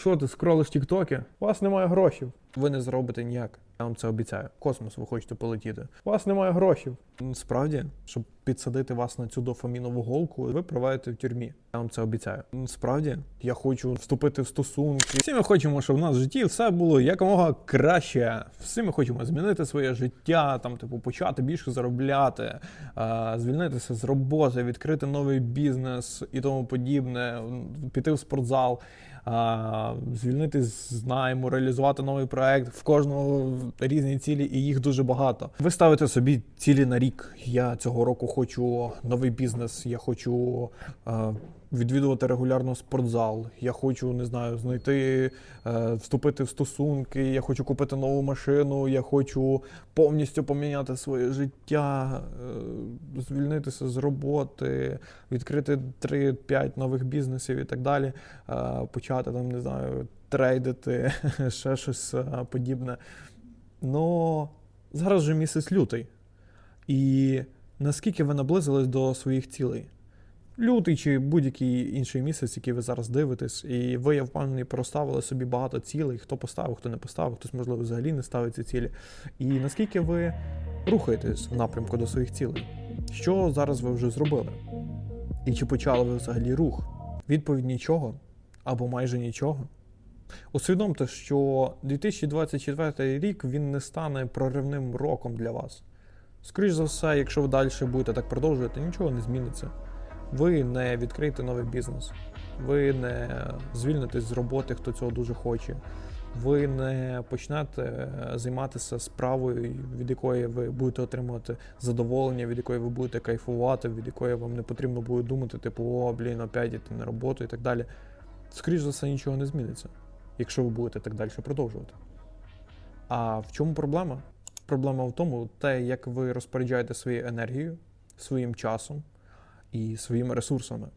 Що ти скролиш тіктоки? У вас немає грошей. Ви не зробите ніяк. Я вам це обіцяю. В Космос ви хочете полетіти. У вас немає грошей. М, Справді, щоб підсадити вас на цю дофамінову голку, ви проведете в тюрмі. Я вам це обіцяю. Справді, я хочу вступити в стосунки. Всі ми хочемо, щоб в нас в житті все було якомога краще. Всі ми хочемо змінити своє життя, там, типу, почати більше заробляти, звільнитися з роботи, відкрити новий бізнес і тому подібне, піти в спортзал. А, звільнитись з найму, реалізувати новий проект. В кожного різні цілі, і їх дуже багато. Ви ставите собі цілі на рік. Я цього року хочу новий бізнес. Я хочу відвідувати регулярно спортзал. Я хочу, не знаю, знайти, е, вступити в стосунки. Я хочу купити нову машину. Я хочу повністю поміняти своє життя, е, звільнитися з роботи, відкрити 3-5 нових бізнесів і так далі. Е, Почати там, не знаю, трейдити, ще щось подібне. Ну, зараз же місяць лютий. І наскільки ви наблизились до своїх цілей? Лютий чи будь-який інший місяць, який ви зараз дивитесь, і ви, я впевнений, проставили собі багато цілей, хто поставив, хто не поставив, хтось, можливо, взагалі не ставить ці цілі. І наскільки ви рухаєтесь в напрямку до своїх цілей? Що зараз ви вже зробили? І чи почали ви взагалі рух? Відповідь нічого або майже нічого. Усвідомте, що 2024 рік він не стане проривним роком для вас. Скоріше за все, якщо ви далі будете так продовжувати, нічого не зміниться. Ви не відкриєте новий бізнес, ви не звільнитесь з роботи, хто цього дуже хоче. Ви не почнете е, займатися справою, від якої ви будете отримувати задоволення, від якої ви будете кайфувати, від якої вам не потрібно буде думати, типу, о, блін, опять іти на роботу і так далі. Скоріше за все, нічого не зміниться, якщо ви будете так далі продовжувати. А в чому проблема? Проблема в тому, те, як ви розпоряджаєте своєю енергією, своїм часом і своїми ресурсами.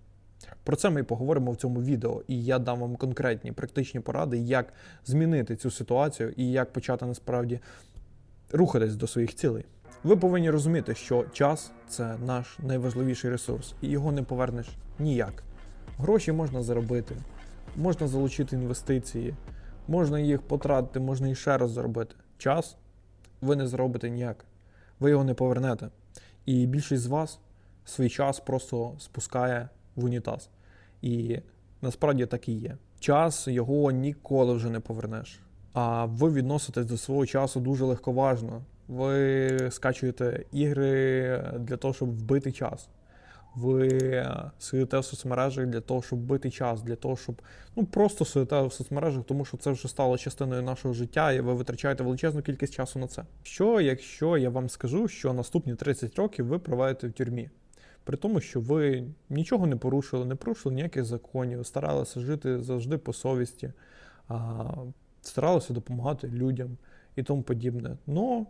Про це ми і поговоримо в цьому відео, і я дам вам конкретні практичні поради, як змінити цю ситуацію і як почати насправді рухатись до своїх цілей. Ви повинні розуміти, що час це наш найважливіший ресурс, і його не повернеш ніяк. Гроші можна заробити, можна залучити інвестиції, можна їх потратити, можна і ще раз заробити. Час ви не зробите ніяк. Ви його не повернете. І більшість з вас свій час просто спускає в унітаз. І насправді так і є. Час його ніколи вже не повернеш. А ви відноситесь до свого часу дуже легковажно. Ви скачуєте ігри для того, щоб вбити час. Ви сидите в соцмережах для того, щоб вбити час, для того, щоб ну просто сидите в соцмережах, тому що це вже стало частиною нашого життя, і ви витрачаєте величезну кількість часу на це. Що, якщо я вам скажу, що наступні 30 років ви проведете в тюрмі? При тому, що ви нічого не порушили, не порушили ніяких законів, старалися жити завжди по совісті, старалися допомагати людям і тому подібне. Но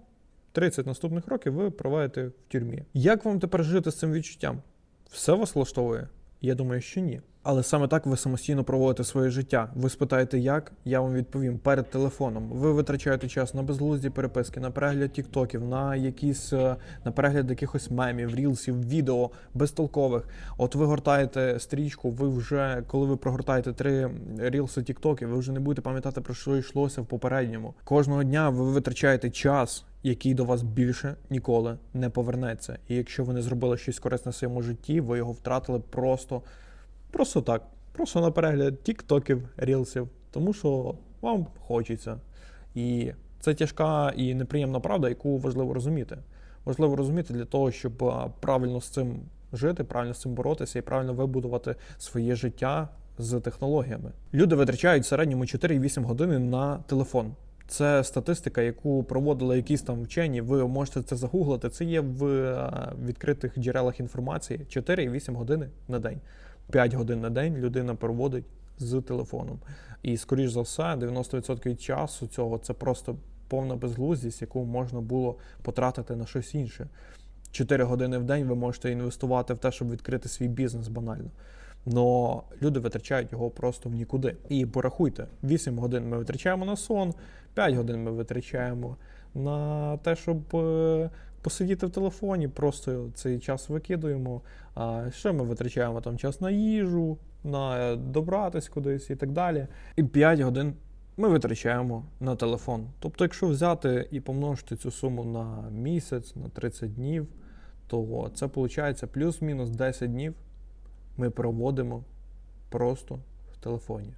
30 наступних років ви проведете в тюрмі. Як вам тепер жити з цим відчуттям? Все вас влаштовує? Я думаю, що ні. Але саме так ви самостійно проводите своє життя. Ви спитаєте, як? Я вам відповім перед телефоном. Ви витрачаєте час на безглузді переписки, на перегляд тіктоків, на якісь е, на перегляд якихось мемів, рілсів, відео безтолкових. От ви гортаєте стрічку, ви вже коли ви прогортаєте три рілси тіктоків, ви вже не будете пам'ятати про що йшлося в попередньому. Кожного дня ви витрачаєте час. Який до вас більше ніколи не повернеться. І якщо ви не зробили щось корисне в своєму житті, ви його втратили просто Просто так. Просто на перегляд тіктоків, рілсів, тому що вам хочеться. І це тяжка і неприємна правда, яку важливо розуміти. Важливо розуміти для того, щоб правильно з цим жити, правильно з цим боротися і правильно вибудувати своє життя з технологіями. Люди витрачають в середньому 4-8 години на телефон. Це статистика, яку проводили якісь там вчені. Ви можете це загуглити. Це є в відкритих джерелах інформації 4-8 години на день. 5 годин на день людина проводить з телефоном. І, скоріш за все, 90% від часу цього це просто повна безглуздість, яку можна було потратити на щось інше. 4 години в день ви можете інвестувати в те, щоб відкрити свій бізнес банально. Но люди витрачають його просто в нікуди. І порахуйте, 8 годин ми витрачаємо на сон, 5 годин ми витрачаємо на те, щоб е, посидіти в телефоні, просто цей час викидуємо. А ще ми витрачаємо там час на їжу, на добратись кудись і так далі. І 5 годин ми витрачаємо на телефон. Тобто, якщо взяти і помножити цю суму на місяць, на 30 днів, то це виходить плюс-мінус 10 днів ми проводимо просто в телефоні.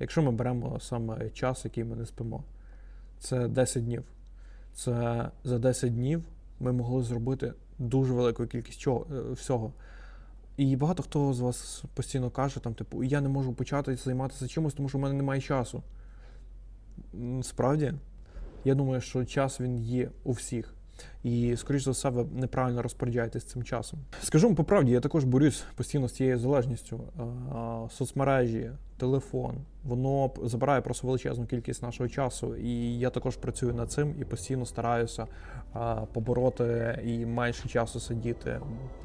Якщо ми беремо саме час, який ми не спимо, це 10 днів. Це за 10 днів ми могли зробити дуже велику кількість чого, е, всього. І багато хто з вас постійно каже, там, типу, я не можу почати займатися чимось, тому що в мене немає часу. Справді, я думаю, що час він є у всіх. І, скоріш за все, ви неправильно розпоряджаєтесь цим часом. Скажу вам по правді, я також борюсь постійно з цією залежністю. Соцмережі, телефон, воно забирає просто величезну кількість нашого часу. І я також працюю над цим і постійно стараюся побороти і менше часу сидіти,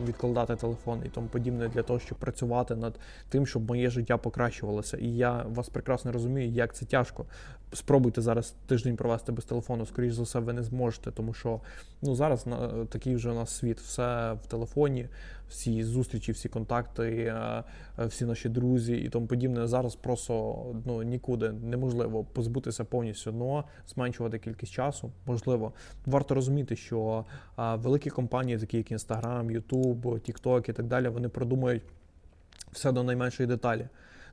відкладати телефон і тому подібне для того, щоб працювати над тим, щоб моє життя покращувалося. І я вас прекрасно розумію, як це тяжко. Спробуйте зараз тиждень провести без телефону. Скоріш за все, ви не зможете, тому що ну зараз на такий вже у нас світ, все в телефоні, всі зустрічі, всі контакти, е, е, всі наші друзі і тому подібне. Зараз просто ну нікуди неможливо позбутися повністю. Но зменшувати кількість часу можливо. Варто розуміти, що великі компанії, такі як Instagram, YouTube, TikTok і так далі, вони продумують все до найменшої деталі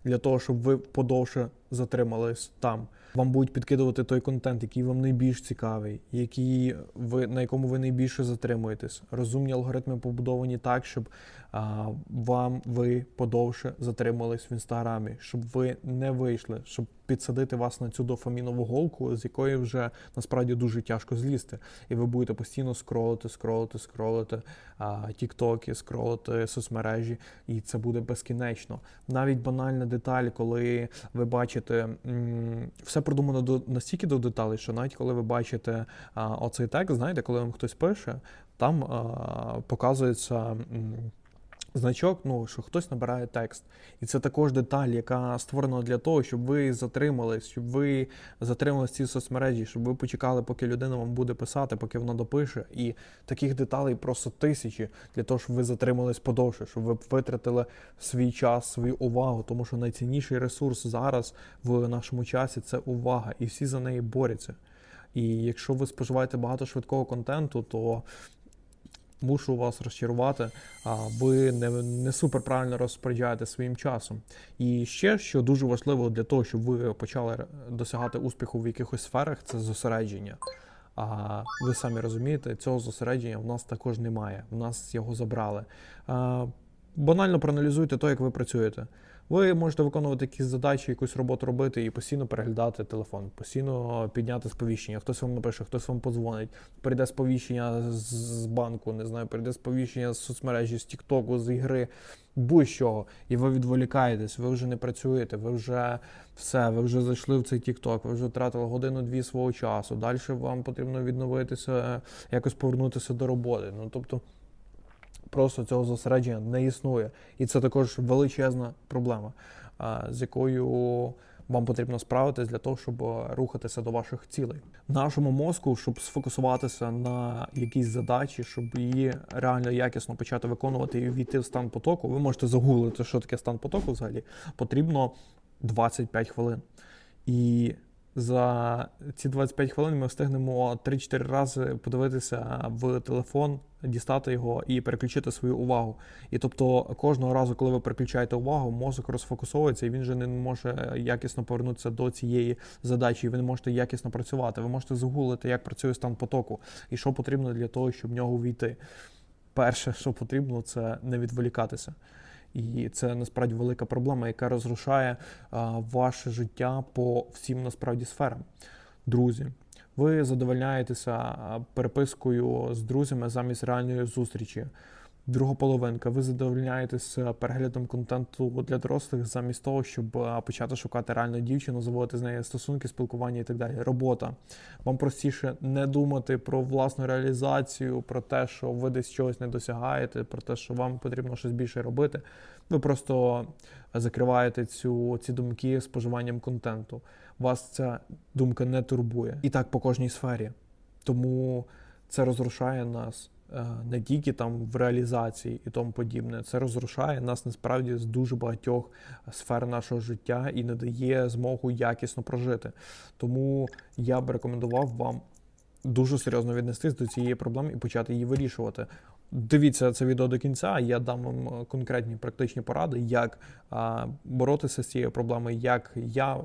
для того, щоб ви подовше затримались там. Вам будуть підкидувати той контент, який вам найбільш цікавий, який ви на якому ви найбільше затримуєтесь. Розумні алгоритми побудовані так, щоб а, вам ви подовше затримались в інстаграмі, щоб ви не вийшли, щоб підсадити вас на цю дофамінову голку, з якої вже насправді дуже тяжко злізти. І ви будете постійно скролити, скролити, скролити а, тіктоки, скролити соцмережі, і це буде безкінечно. Навіть банальна деталь, коли ви бачите, м, все продумано до настільки до деталей, що навіть коли ви бачите оцей текст, знаєте, коли вам хтось пише, там показується. Значок, ну що хтось набирає текст, і це також деталь, яка створена для того, щоб ви затримались, щоб ви затримались в цій соцмережі, щоб ви почекали, поки людина вам буде писати, поки вона допише. І таких деталей просто тисячі для того, щоб ви затримались подовше, щоб ви витратили свій час, свою увагу, тому що найцінніший ресурс зараз в нашому часі це увага, і всі за неї борються. І якщо ви споживаєте багато швидкого контенту, то мушу вас розчарувати, ви не, не супер правильно розпоряджаєте своїм часом. І ще, що дуже важливо для того, щоб ви почали досягати успіху в якихось сферах, це зосередження. А ви самі розумієте, цього зосередження в нас також немає. В нас його забрали. Банально проаналізуйте те, як ви працюєте. Ви можете виконувати якісь задачі, якусь роботу робити і постійно переглядати телефон, постійно підняти сповіщення. Хтось вам напише, хтось вам подзвонить, прийде сповіщення з- банку, не знаю, прийде сповіщення з соцмережі, з Тіктоку, з ігри, будь-що. І ви відволікаєтесь, ви вже не працюєте, ви вже все, ви вже зайшли в цей Тікток, ви вже втратили годину-дві свого часу. Далі вам потрібно відновитися, якось повернутися до роботи. Ну тобто просто цього зосередження не існує. І це також величезна проблема, з якою вам потрібно справитись для того, щоб рухатися до ваших цілей. Нашому мозку, щоб сфокусуватися на якійсь задачі, щоб її реально якісно почати виконувати і війти в стан потоку, ви можете загуглити, що таке стан потоку взагалі. Потрібно 25 хвилин. І за ці 25 хвилин ми встигнемо 3-4 рази подивитися в телефон, дістати його і переключити свою увагу. І тобто кожного разу, коли ви переключаєте увагу, мозок розфокусовується і він вже не може якісно повернутися до цієї задачі. і Ви не можете якісно працювати. Ви можете загуглити, як працює стан потоку і що потрібно для того, щоб в нього війти. Перше, що потрібно, це не відволікатися. І це насправді велика проблема, яка розрушає ваше життя по всім насправді сферам. Друзі, ви задовольняєтеся перепискою з друзями замість реальної зустрічі. Друга половинка, ви задовольняєтеся переглядом контенту для дорослих замість того, щоб почати шукати реальну дівчину, заводити з нею стосунки, спілкування і так далі. Робота. Вам простіше не думати про власну реалізацію, про те, що ви десь чогось не досягаєте, про те, що вам потрібно щось більше робити. Ви просто закриваєте цю, ці думки споживанням контенту. Вас ця думка не турбує. І так по кожній сфері. Тому це розрушає нас е, не тільки там в реалізації і тому подібне. Це розрушає нас насправді з дуже багатьох сфер нашого життя і не дає змогу якісно прожити. Тому я б рекомендував вам дуже серйозно віднестись до цієї проблеми і почати її вирішувати. Дивіться це відео до кінця. Я дам вам е, конкретні практичні поради, як боротися з цією проблемою, як я,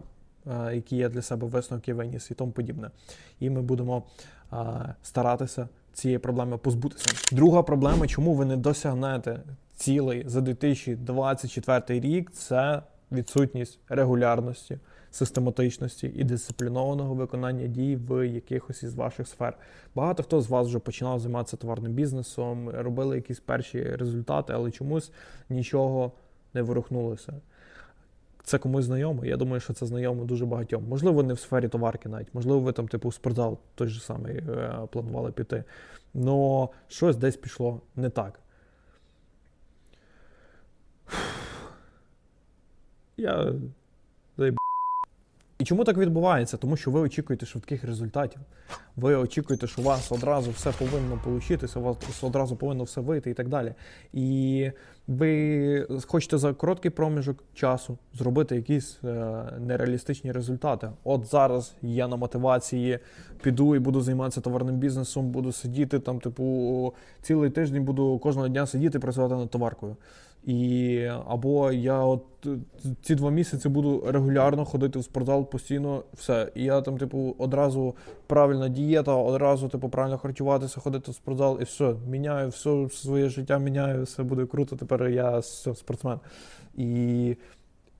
а, які я для себе висновки виніс і тому подібне. І ми будемо а, старатися цієї проблеми позбутися. Друга проблема, чому ви не досягнете цілей за 2024 рік, це відсутність регулярності, систематичності і дисциплінованого виконання дій в якихось із ваших сфер. Багато хто з вас вже починав займатися товарним бізнесом, робили якісь перші результати, але чомусь нічого не ворухнулося. Це комусь знайомо. Я думаю, що це знайомо дуже багатьом. Можливо, не в сфері товарки навіть, можливо, ви там, типу, спортзал той же самий е, планували піти. Но щось десь пішло не так. Я. І чому так відбувається? Тому що ви очікуєте швидких результатів. Ви очікуєте, що у вас одразу все повинно получитися, у вас одразу повинно все вийти і так далі. І ви хочете за короткий проміжок часу зробити якісь е, нереалістичні результати. От зараз я на мотивації піду і буду займатися товарним бізнесом, буду сидіти там, типу, цілий тиждень буду кожного дня сидіти працювати над товаркою. І або я от ці два місяці буду регулярно ходити в спортзал постійно, все. І я там, типу, одразу правильна дієта, одразу, типу, правильно харчуватися, ходити в спортзал, і все, міняю все своє життя, міняю, все буде круто. Тепер я все, спортсмен. І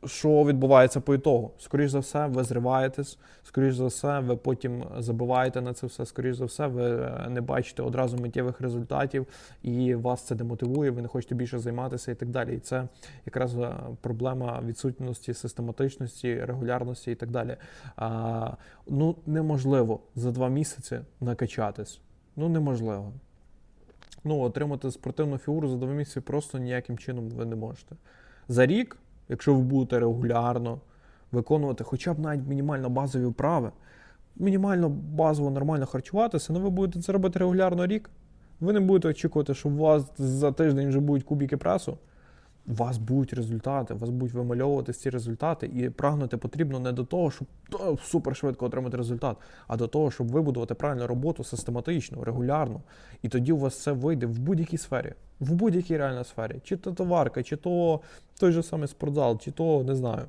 що відбувається по ітогу? Скоріше за все, ви зриваєтесь, скоріш за все, ви потім забиваєте на це все, скоріш за все, ви е, не бачите одразу миттєвих результатів, і вас це демотивує, ви не хочете більше займатися і так далі. І це якраз е, проблема відсутності систематичності, регулярності і так далі. А, ну, неможливо за два місяці накачатись. Ну, неможливо. Ну, отримати спортивну фігуру за два місяці просто ніяким чином ви не можете. За рік якщо ви будете регулярно виконувати хоча б навіть мінімально базові вправи, мінімально базово нормально харчуватися, ну ви будете це робити регулярно рік. Ви не будете очікувати, що у вас за тиждень вже будуть кубіки пресу. У вас будуть результати, у вас будуть вимальовуватися ці результати, і прагнути потрібно не до того, щоб супер швидко отримати результат, а до того, щоб вибудувати правильну роботу систематично, регулярно. І тоді у вас все вийде в будь-якій сфері, в будь-якій реальній сфері. Чи то товарка, чи то той же самий спортзал, чи то не знаю.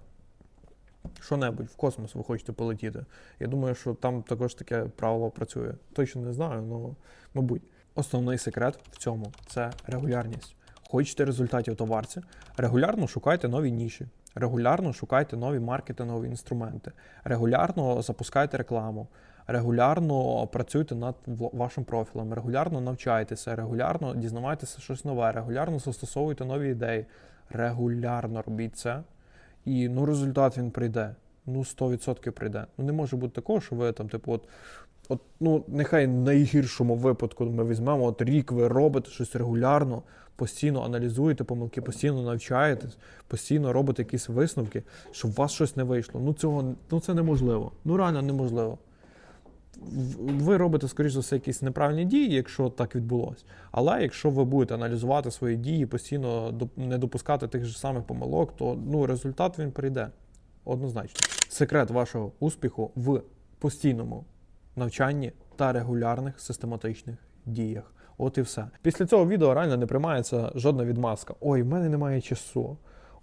Що-небудь в космос ви хочете полетіти. Я думаю, що там також таке правило працює. Точно не знаю, але мабуть. Основний секрет в цьому це регулярність. Хочете результатів товарці, регулярно шукайте нові ніші, регулярно шукайте нові маркетингові інструменти, регулярно запускайте рекламу, регулярно працюйте над вашим профілем, регулярно навчайтеся, регулярно дізнавайтеся щось нове, регулярно застосовуйте нові ідеї, регулярно робіть це, і ну результат він прийде. Ну, 100% прийде. Ну не може бути такого, що ви там, типу, от От, ну, нехай в найгіршому випадку ми візьмемо, от рік ви робите щось регулярно, постійно аналізуєте помилки, постійно навчаєтесь, постійно робите якісь висновки, щоб у вас щось не вийшло. Ну цього ну це неможливо. Ну реально неможливо. Ви робите, скоріш за все, якісь неправильні дії, якщо так відбулося. Але якщо ви будете аналізувати свої дії, постійно не допускати тих же самих помилок, то ну, результат він прийде. Однозначно. Секрет вашого успіху в постійному навчанні та регулярних систематичних діях. От і все. Після цього відео реально не приймається жодна відмазка. Ой, в мене немає часу.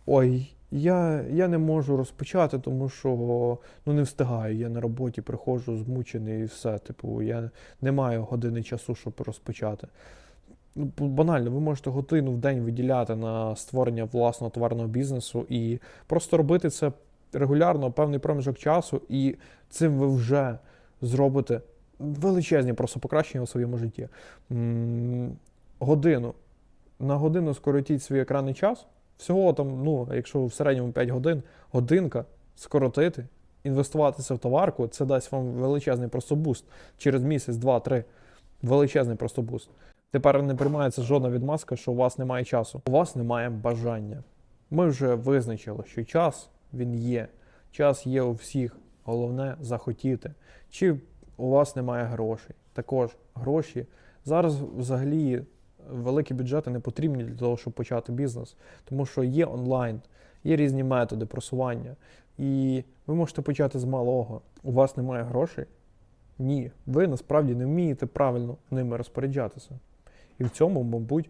Ой, я я не можу розпочати, тому що ну не встигаю. Я на роботі приходжу змучений і все. Типу, я не маю години часу, щоб розпочати. Ну, Банально, ви можете годину в день виділяти на створення власного товарного бізнесу і просто робити це регулярно, певний проміжок часу, і цим ви вже зробите величезні просто покращення у своєму житті. Годину. На годину скоротіть свій екранний час. Всього там, ну, якщо в середньому 5 годин, годинка скоротити, інвестуватися в товарку, це дасть вам величезний просто буст. Через місяць, два, три. Величезний просто буст. Тепер не приймається жодна відмазка, що у вас немає часу. У вас немає бажання. Ми вже визначили, що час він є. Час є у всіх. Головне захотіти. Чи у вас немає грошей? Також гроші Зараз взагалі великі бюджети не потрібні для того, щоб почати бізнес, тому що є онлайн, є різні методи просування, і ви можете почати з малого. У вас немає грошей? Ні, ви насправді не вмієте правильно ними розпоряджатися. І в цьому, мабуть,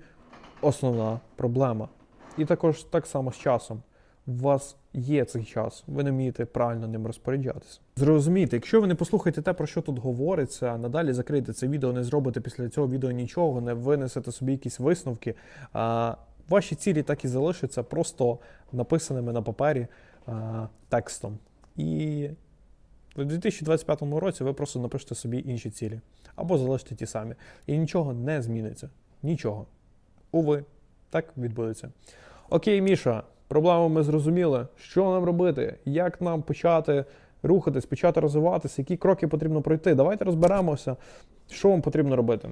основна проблема. І також так само з часом. У вас є цей час, ви не вмієте правильно ним розпоряджатися. Зрозумійте, якщо ви не послухаєте те, про що тут говориться, надалі закрийте це відео, не зробите після цього відео нічого, не винесете собі якісь висновки. А, ваші цілі так і залишаться просто написаними на папері а, текстом. І в 2025 році ви просто напишете собі інші цілі або залишите ті самі. І нічого не зміниться. Нічого. Уви, так відбудеться. Окей, Міша, проблему ми зрозуміли. Що нам робити? Як нам почати рухатись, почати розвиватися, які кроки потрібно пройти? Давайте розберемося, що вам потрібно робити.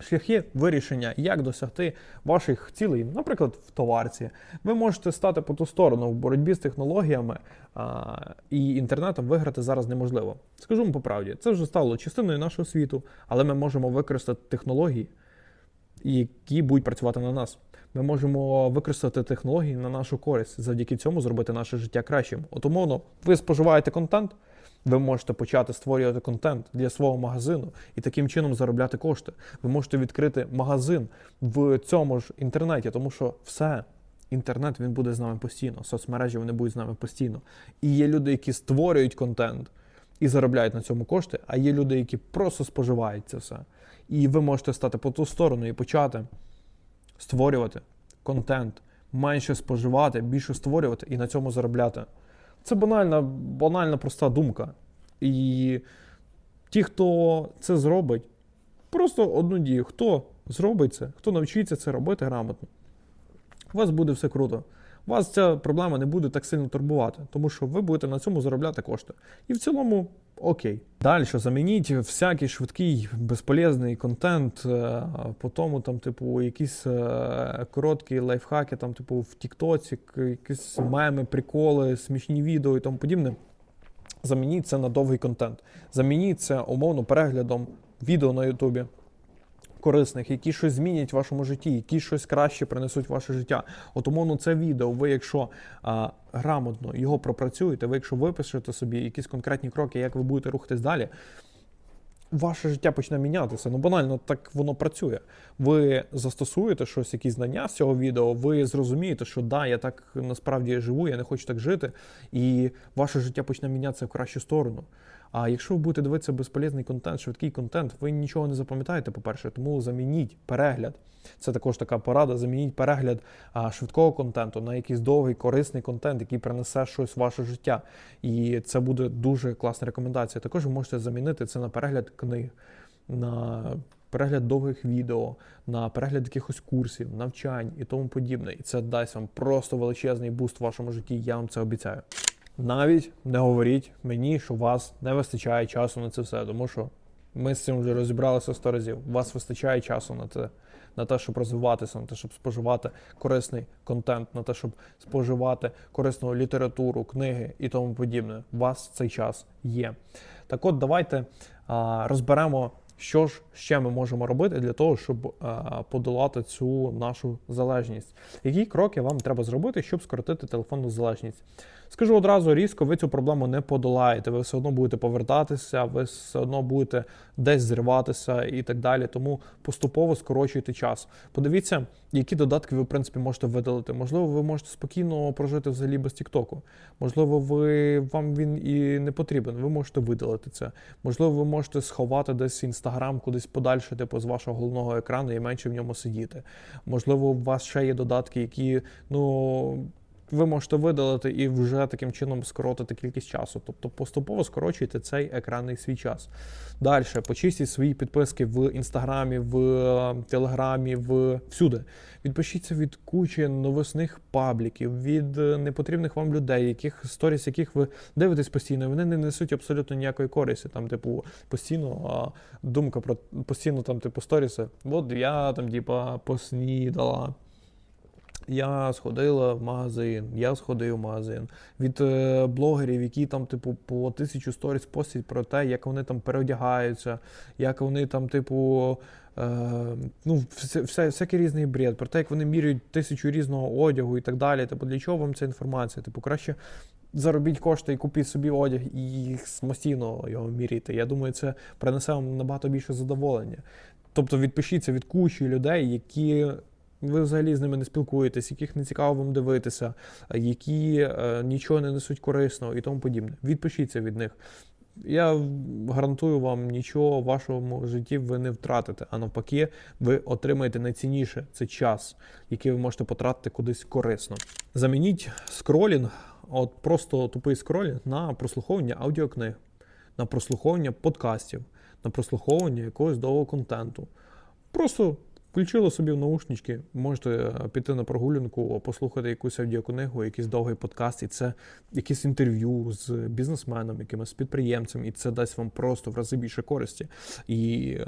Шляхи вирішення, як досягти ваших цілей, наприклад, в товарці. Ви можете стати по ту сторону в боротьбі з технологіями а, і інтернетом виграти зараз неможливо. Скажу вам по правді, це вже стало частиною нашого світу, але ми можемо використати технології, які будуть працювати на нас. Ми можемо використати технології на нашу користь, завдяки цьому зробити наше життя кращим. От умовно, ви споживаєте контент, ви можете почати створювати контент для свого магазину і таким чином заробляти кошти. Ви можете відкрити магазин в цьому ж інтернеті, тому що все. Інтернет він буде з нами постійно, соцмережі вони будуть з нами постійно. І є люди, які створюють контент і заробляють на цьому кошти, а є люди, які просто споживають це все. І ви можете стати по ту сторону і почати створювати контент, менше споживати, більше створювати і на цьому заробляти. Це банальна, банальна проста думка. І ті, хто це зробить, просто одну дію. Хто зробить це, хто навчиться це робити грамотно, у вас буде все круто. Вас ця проблема не буде так сильно турбувати, тому що ви будете на цьому заробляти кошти. І в цілому окей. Далі замініть всякий швидкий безполезний контент, е, по тому, там, типу, якісь е, короткі лайфхаки, там, типу, в Тіктоці, якісь меми, приколи, смішні відео і тому подібне. Замініть це на довгий контент. Замініть це умовно переглядом відео на Ютубі. Корисних, які щось змінять в вашому житті, які щось краще принесуть в ваше життя. От умовно це відео. Ви, якщо а, грамотно його пропрацюєте, ви якщо випишете собі якісь конкретні кроки, як ви будете рухатись далі, ваше життя почне мінятися. Ну банально так воно працює. Ви застосуєте щось, якісь знання з цього відео, ви зрозумієте, що да, я так насправді живу, я не хочу так жити, і ваше життя почне мінятися в кращу сторону. А якщо ви будете дивитися безполезний контент, швидкий контент, ви нічого не запам'ятаєте, по-перше, тому замініть перегляд. Це також така порада. Замініть перегляд швидкого контенту на якийсь довгий, корисний контент, який принесе щось в ваше життя. І це буде дуже класна рекомендація. Також ви можете замінити це на перегляд книг, на перегляд довгих відео, на перегляд якихось курсів, навчань і тому подібне. І це дасть вам просто величезний буст в вашому житті. Я вам це обіцяю. Навіть не говоріть мені, що у вас не вистачає часу на це все, тому що ми з цим вже розібралися сто разів. У вас вистачає часу на це, на те, щоб розвиватися, на те, щоб споживати корисний контент, на те, щоб споживати корисну літературу, книги і тому подібне. У вас цей час є. Так от, давайте а, розберемо, що ж ще ми можемо робити для того, щоб подолати цю нашу залежність. Які кроки вам треба зробити, щоб скоротити телефонну залежність? Скажу одразу різко, ви цю проблему не подолаєте. Ви все одно будете повертатися, ви все одно будете десь зриватися і так далі. Тому поступово скорочуйте час. Подивіться, які додатки ви в принципі можете видалити. Можливо, ви можете спокійно прожити взагалі без Тіктоку. Можливо, ви вам він і не потрібен. Ви можете видалити це. Можливо, ви можете сховати десь інстаграм кудись подальше, типу з вашого головного екрану і менше в ньому сидіти. Можливо, у вас ще є додатки, які ну ви можете видалити і вже таким чином скоротити кількість часу. Тобто поступово скорочуйте цей екранний свій час. Далі почистіть свої підписки в інстаграмі, в е, телеграмі, в всюди. Відпишіться від кучі новосних пабліків, від е, непотрібних вам людей, яких сторіс, яких ви дивитесь постійно, вони не несуть абсолютно ніякої користі. Там, типу, постійно а, думка про постійно там, типу, сторіси. От я там, типа, поснідала. Я сходила в магазин, я сходив в магазин. Від е, блогерів, які там, типу, по тисячу сторіс постять про те, як вони там переодягаються, як вони там, типу, е, ну, все, все, всякий різний бред, про те, як вони міряють тисячу різного одягу і так далі. Типу, для чого вам ця інформація? Типу, краще заробіть кошти і купіть собі одяг і самостійно його міряйте. Я думаю, це принесе вам набагато більше задоволення. Тобто відпишіться від кучі людей, які ви взагалі з ними не спілкуєтесь, яких не цікаво вам дивитися, які е, нічого не несуть корисного і тому подібне. Відпишіться від них. Я гарантую вам, нічого в вашому житті ви не втратите, а навпаки, ви отримаєте найцінніше це час, який ви можете потратити кудись корисно. Замініть скролінг, от просто тупий скролінг на прослуховування аудіокниг, на прослуховування подкастів, на прослуховування якогось довгого контенту. Просто включили собі в наушнички, можете е, піти на прогулянку, послухати якусь аудіокнигу, якийсь довгий подкаст, і це якесь інтерв'ю з бізнесменом, якимось підприємцем, і це дасть вам просто в рази більше користі. І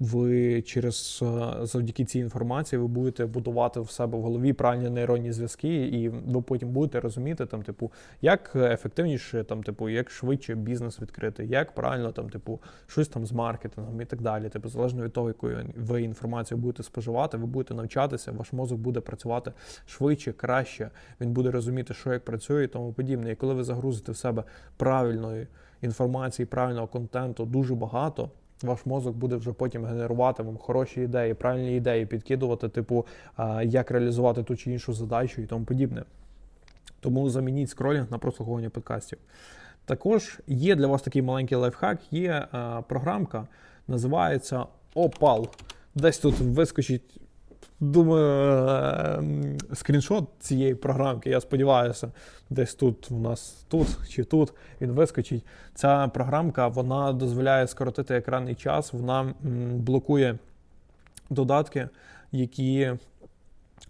ви через е, завдяки цій інформації ви будете будувати в себе в голові правильні нейронні зв'язки, і ви потім будете розуміти, там, типу, як ефективніше, там, типу, як швидше бізнес відкрити, як правильно там, типу, щось там з маркетингом і так далі. Типу, залежно від того, яку ви інформацію будете споживати, ви будете навчатися, ваш мозок буде працювати швидше, краще. Він буде розуміти, що як працює і тому подібне. І коли ви загрузите в себе правильної інформації, правильного контенту дуже багато. Ваш мозок буде вже потім генерувати вам хороші ідеї, правильні ідеї, підкидувати, типу, як реалізувати ту чи іншу задачу і тому подібне. Тому замініть скролінг на прослуховування подкастів. Також є для вас такий маленький лайфхак, є програмка, називається Opal. Десь тут вискочить, думаю, ем, скріншот цієї програмки. Я сподіваюся, десь тут у нас тут чи тут він вискочить. Ця програмка вона дозволяє скоротити екранний час, вона блокує додатки, які.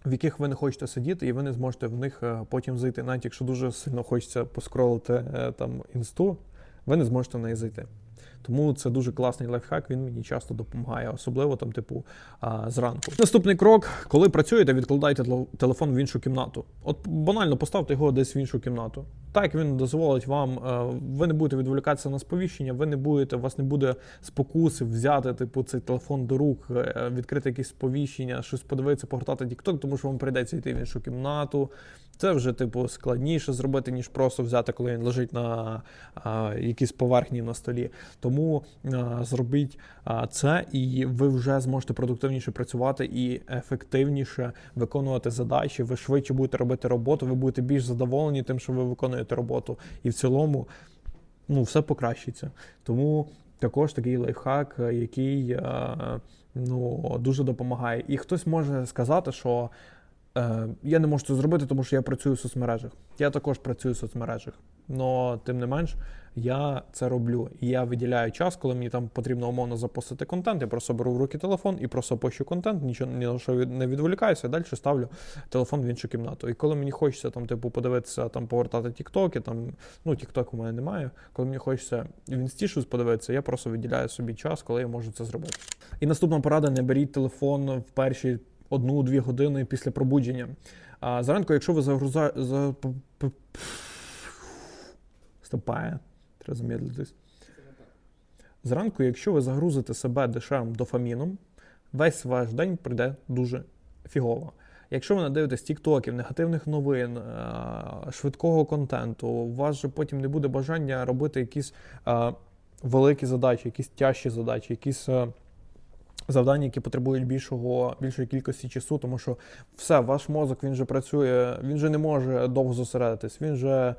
В яких ви не хочете сидіти, і ви не зможете в них е, потім зайти. Навіть якщо дуже сильно хочеться поскролити е, там інсту, ви не зможете в неї зайти. Тому це дуже класний лайфхак, він мені часто допомагає, особливо там, типу, зранку. Наступний крок, коли працюєте, відкладайте телефон в іншу кімнату. От банально поставте його десь в іншу кімнату. Так він дозволить вам, е, ви не будете відволікатися на сповіщення, ви не будете, у вас не буде спокуси взяти, типу, цей телефон до рук, е, відкрити якісь сповіщення, щось подивитися, погортати TikTok, тому що вам прийдеться йти в іншу кімнату. Це вже, типу, складніше зробити, ніж просто взяти, коли він лежить на а, якійсь поверхні на столі. Тому а, зробіть а, це, і ви вже зможете продуктивніше працювати і ефективніше виконувати задачі. Ви швидше будете робити роботу, ви будете більш задоволені тим, що ви виконуєте роботу. І в цілому ну, все покращиться. Тому також такий лайфхак, який е, ну, дуже допомагає. І хтось може сказати, що я не можу це зробити, тому що я працюю в соцмережах. Я також працюю в соцмережах. Но тим не менш, я це роблю. Я виділяю час, коли мені там потрібно умовно запостити контент. Я просто беру в руки телефон і просто пощу контент, нічого ні на що не відволікаюся, далі ставлю телефон в іншу кімнату. І коли мені хочеться там, типу, подивитися, там повертати тіктоки, там ну тікток у мене немає. Коли мені хочеться в інсті щось подивитися, я просто виділяю собі час, коли я можу це зробити. І наступна порада: не беріть телефон в перші одну-дві години після пробудження. А зранку, якщо ви загрузаєте за стопає, треба замедлитись. Зранку, якщо ви загрузите себе дешевим дофаміном, весь ваш день прийде дуже фігово. Якщо ви надивитесь тіктоків, негативних новин, е, швидкого контенту, у вас же потім не буде бажання робити якісь е, великі задачі, якісь тяжчі задачі, якісь е, завдання, які потребують більшого, більшої кількості часу, тому що все, ваш мозок він же працює, він же не може довго зосередитись, він же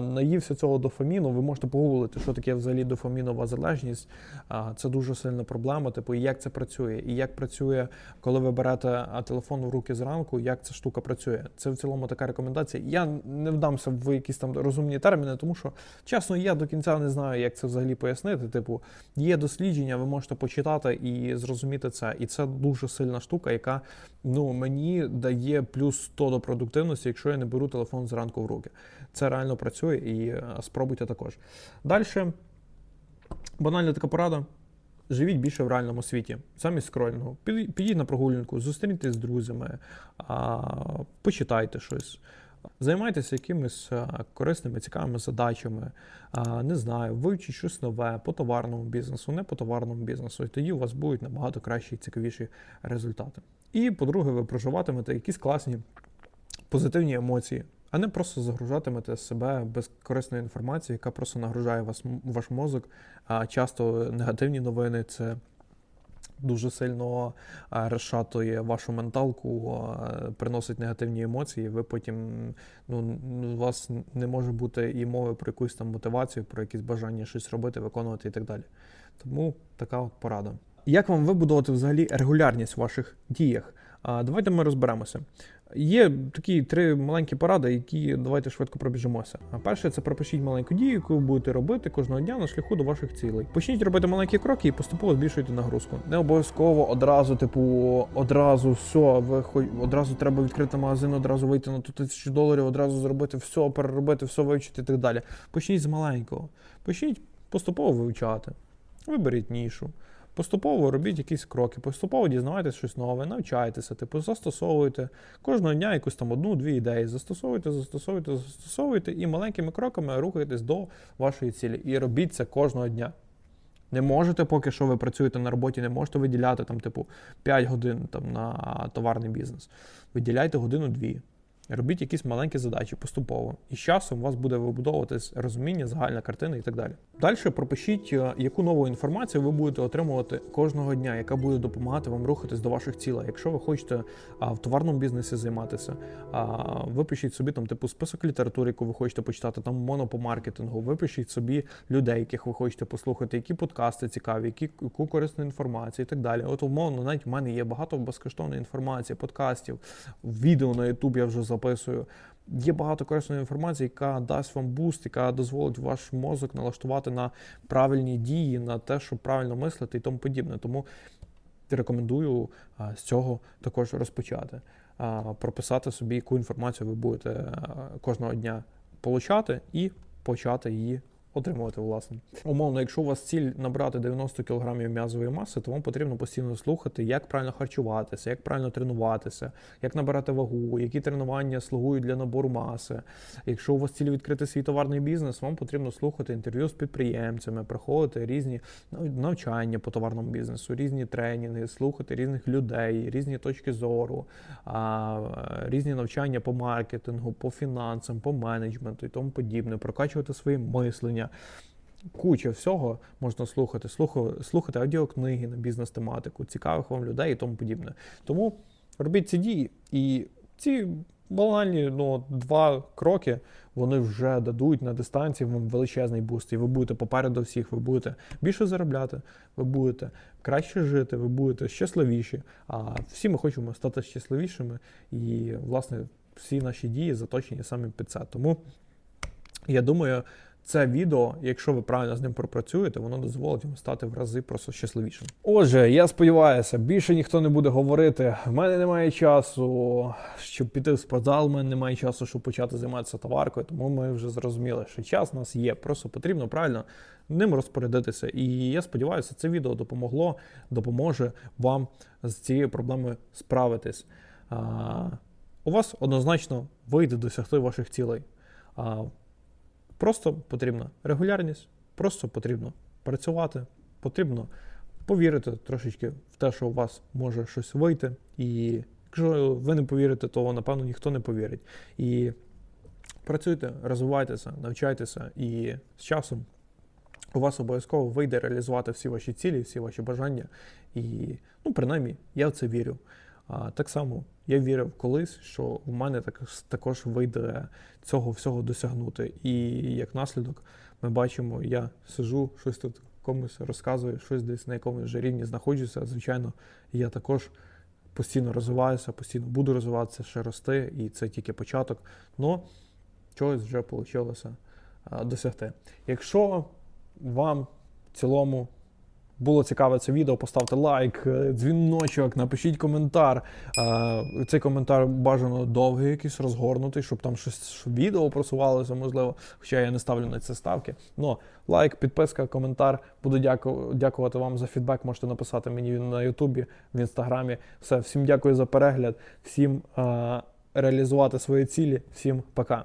наївся цього дофаміну. Ви можете погуглити, що таке взагалі дофамінова залежність. А, Це дуже сильна проблема. Типу, і як це працює, і як працює, коли ви берете телефон в руки зранку, як ця штука працює. Це в цілому така рекомендація. Я не вдамся в якісь там розумні терміни, тому що чесно, я до кінця не знаю, як це взагалі пояснити. Типу, є дослідження, ви можете почитати і зрозуміти це. І це дуже сильна штука, яка ну мені дає плюс 100 до продуктивності, якщо я не беру телефон зранку в руки. Це реально працює і е, спробуйте також. Далі банальна така порада. Живіть більше в реальному світі, замість. Піди- Підіть на прогулянку, зустріньтесь з друзями, почитайте щось. Займайтеся якимись корисними, цікавими задачами, не знаю, вивчіть щось нове по товарному бізнесу, не по товарному бізнесу. І тоді у вас будуть набагато кращі і цікавіші результати. І, по-друге, ви проживатимете якісь класні позитивні емоції, а не просто загружатимете себе безкорисною інформацією, яка просто нагружає вас, ваш мозок. А часто негативні новини це дуже сильно розшатує вашу менталку, приносить негативні емоції. Ви потім ну, у вас не може бути і мови про якусь там мотивацію, про якісь бажання щось робити, виконувати і так далі. Тому така от порада. Як вам вибудувати взагалі регулярність в ваших діях? Давайте ми розберемося. Є такі три маленькі поради, які давайте швидко пробіжимося. Перше, це пропишіть маленьку дію, яку ви будете робити кожного дня на шляху до ваших цілей. Почніть робити маленькі кроки і поступово збільшуйте нагрузку. Не обов'язково одразу, типу, одразу все, ви одразу треба відкрити магазин, одразу вийти на ту тисячу доларів, одразу зробити все, переробити, все вивчити і так далі. Почніть з маленького. Почніть поступово вивчати. Виберіть нішу. Поступово робіть якісь кроки, поступово дізнавайтесь щось нове, навчайтеся, типу, застосовуйте кожного дня якусь там одну-дві ідеї. Застосовуйте, застосовуйте, застосовуйте і маленькими кроками рухайтесь до вашої цілі. І робіть це кожного дня. Не можете, поки що ви працюєте на роботі, не можете виділяти там, типу, 5 годин там, на товарний бізнес. Виділяйте годину-дві. Робіть якісь маленькі задачі поступово. І з часом у вас буде вибудовуватись розуміння, загальна картина і так далі. Далі пропишіть, е, яку нову інформацію ви будете отримувати кожного дня, яка буде допомагати вам рухатись до ваших цілей. Якщо ви хочете в товарному бізнесі займатися, випишіть собі там типу список літератури, яку ви хочете почитати, там моно по маркетингу, випишіть собі людей, яких ви хочете послухати, які подкасти цікаві, які яку корисну інформацію і так далі. От умовно, навіть в мене є багато безкоштовної інформації, подкастів, відео на YouTube я вже записую. Є багато корисної інформації, яка дасть вам буст, яка дозволить ваш мозок налаштувати на правильні дії, на те, щоб правильно мислити і тому подібне. Тому рекомендую з цього також розпочати. Прописати собі, яку інформацію ви будете кожного дня получати, і почати її отримувати власне. Умовно, якщо у вас ціль набрати 90 кг м'язової маси, то вам потрібно постійно слухати, як правильно харчуватися, як правильно тренуватися, як набирати вагу, які тренування слугують для набору маси. Якщо у вас ціль відкрити свій товарний бізнес, вам потрібно слухати інтерв'ю з підприємцями, проходити різні навчання по товарному бізнесу, різні тренінги, слухати різних людей, різні точки зору, різні навчання по маркетингу, по фінансам, по менеджменту і тому подібне, прокачувати своє мислення. Куча всього можна слухати, слухати, слухати аудіокниги на бізнес-тематику, цікавих вам людей і тому подібне. Тому робіть ці дії, і ці банальні ну, два кроки вони вже дадуть на дистанції вам величезний буст. І ви будете попереду всіх, ви будете більше заробляти, ви будете краще жити, ви будете щасливіші. А всі ми хочемо стати щасливішими. І, власне, всі наші дії заточені саме під це. Тому я думаю, це відео, якщо ви правильно з ним пропрацюєте, воно дозволить вам стати в рази просто щасливішим. Отже, я сподіваюся, більше ніхто не буде говорити. В мене немає часу, щоб піти в спортзал, в мене немає часу, щоб почати займатися товаркою. Тому ми вже зрозуміли, що час у нас є. Просто потрібно правильно ним розпорядитися. І я сподіваюся, це відео допомогло, допоможе вам з цією проблемою справитись. А, у вас однозначно вийде досягти ваших цілей. А, Просто потрібна регулярність, просто потрібно працювати, потрібно повірити трошечки в те, що у вас може щось вийти. І якщо ви не повірите, то напевно ніхто не повірить. І працюйте, розвивайтеся, навчайтеся, і з часом у вас обов'язково вийде реалізувати всі ваші цілі, всі ваші бажання. І, ну, принаймні, я в це вірю. А, так само я вірив колись, що в мене так, також вийде цього всього досягнути. І як наслідок, ми бачимо, я сижу, щось тут комусь розказую, щось десь на якомусь вже рівні знаходжуся. Звичайно, я також постійно розвиваюся, постійно буду розвиватися, ще рости, і це тільки початок. Но чогось вже вийшло досягти. Якщо вам в цілому було цікаве це відео, поставте лайк, е, дзвіночок, напишіть коментар. Е, Цей коментар бажано довгий, якийсь розгорнутий, щоб там щось відео просувалося, можливо. Хоча я не ставлю на це ставки. Но лайк, підписка, коментар. Буду дяку- дякувати вам за фідбек. Можете написати мені на Ютубі, в інстаграмі. Все, всім дякую за перегляд, всім е, реалізувати свої цілі. Всім пока.